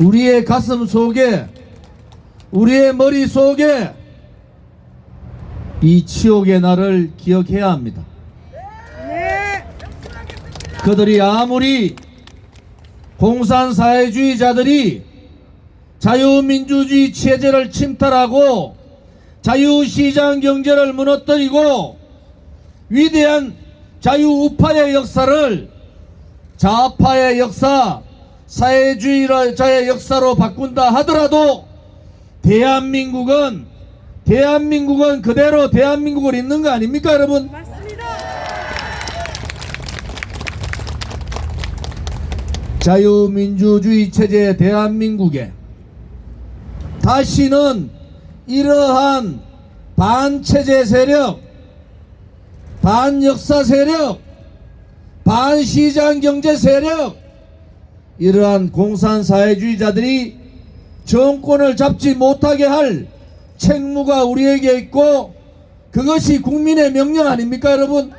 우리의 가슴 속에 우리의 머리 속에 이 치욕의 날을 기억해야 합니다. 그들이 아무리 공산사회주의자들이 자유민주주의 체제를 침탈하고 자유시장 경제를 무너뜨리고 위대한 자유우파의 역사를 좌파의 역사, 사회주의자의 역사로 바꾼다 하더라도 대한민국은 대한민국은 그대로 대한민국을 있는 거 아닙니까 여러분? 맞습니다. 자유민주주의 체제 대한민국에 다시는 이러한 반체제 세력, 반역사 세력, 반시장 경제 세력, 이러한 공산사회주의자들이 정권을 잡지 못하게 할 책무가 우리에게 있고 그것이 국민의 명령 아닙니까 여러분?